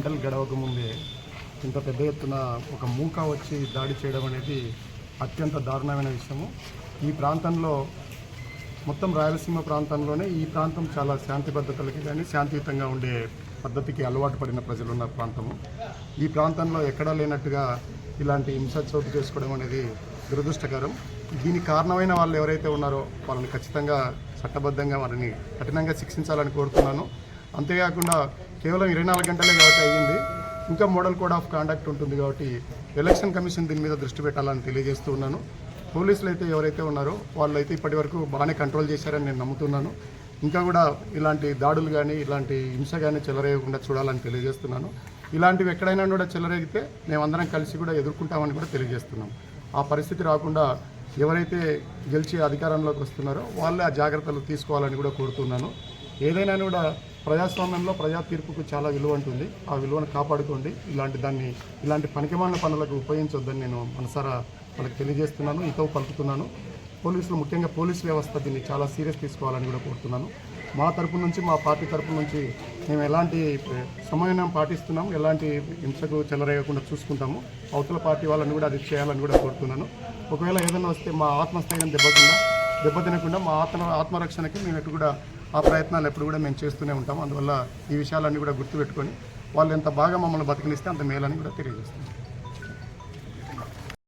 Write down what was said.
గంటలు గడవక ముందే ఇంత పెద్ద ఎత్తున ఒక మూక వచ్చి దాడి చేయడం అనేది అత్యంత దారుణమైన విషయము. ఈ ప్రాంతంలో మొత్తం రాయలసీమ ప్రాంతంలోనే ఈ ప్రాంతం చాలా శాంతి భద్రతలకి కానీ శాంతియుతంగా ఉండే పద్ధతికి అలవాటు పడిన ప్రజలు ఉన్న ప్రాంతము. ఈ ప్రాంతంలో ఎక్కడా లేనట్టుగా ఇలాంటి హింస చోటు చేసుకోవడం అనేది దురదృష్టకరం. దీనికి కారణమైన వాళ్ళు ఎవరైతే ఉన్నారో వాళ్ళని ఖచ్చితంగా చట్టబద్ధంగా వారిని కఠినంగా శిక్షించాలని కోరుతున్నాను. అంతేకాకుండా కేవలం ఇరవై నాలుగు గంటలే కాబట్టి అయ్యింది. ఇంకా మోడల్ కోడ్ ఆఫ్ కాండక్ట్ ఉంటుంది కాబట్టి ఎలక్షన్ కమిషన్ దీని మీద దృష్టి పెట్టాలని తెలియజేస్తూ ఉన్నాను. పోలీసులు అయితే ఎవరైతే ఉన్నారో వాళ్ళు అయితే ఇప్పటి వరకు బాగానే కంట్రోల్ చేశారని నేను నమ్ముతున్నాను. ఇంకా కూడా ఇలాంటి దాడులు కానీ ఇలాంటి హింస కానీ చెలరేయకుండా చూడాలని తెలియజేస్తున్నాను. ఇలాంటివి ఎక్కడైనా కూడా చెలరేగితే మేమందరం కలిసి కూడా ఎదుర్కొంటామని కూడా తెలియజేస్తున్నాం. ఆ పరిస్థితి రాకుండా ఎవరైతే గెలిచి అధికారంలోకి వస్తున్నారో వాళ్ళే ఆ జాగ్రత్తలు తీసుకోవాలని కూడా కోరుతున్నాను. ఏదైనా కూడా ప్రజాస్వామ్యంలో ప్రజా తీర్పుకు చాలా విలువ ఉంటుంది ఆ విలువను కాపాడుకోండి. ఇలాంటి దాన్ని ఇలాంటి పనికిమాలిన పనులకు ఉపయోగించొద్దని నేను మనసారా వాళ్ళకి తెలియజేస్తున్నాను. ఇతో పలుకుతున్నాను. పోలీసులు ముఖ్యంగా పోలీస్ వ్యవస్థ దీన్ని చాలా సీరియస్ తీసుకోవాలని కూడా కోరుతున్నాను. మా తరపు నుంచి మా పార్టీ తరపు నుంచి మేము ఎలాంటి సమన్వయం పాటిస్తున్నాం ఎలాంటి హింసకు చెలరేయకుండా చూసుకుంటాము అవతల పార్టీ వాళ్ళని కూడా అది చేయాలని కూడా కోరుతున్నాను. ఒకవేళ ఏదైనా వస్తే మా ఆత్మస్థైర్యం దెబ్బకుండా దెబ్బతినకుండా మా ఆత్మ ఆత్మరక్షణకి మేము ఎటు కూడా ఆ ప్రయత్నాలు ఎప్పుడు కూడా మేము చేస్తూనే ఉంటాం. అందువల్ల ఈ విషయాలన్నీ కూడా గుర్తుపెట్టుకొని వాళ్ళు ఎంత బాగా మమ్మల్ని బతికినిస్తే అంత మేలని కూడా తెలియజేస్తున్నాం.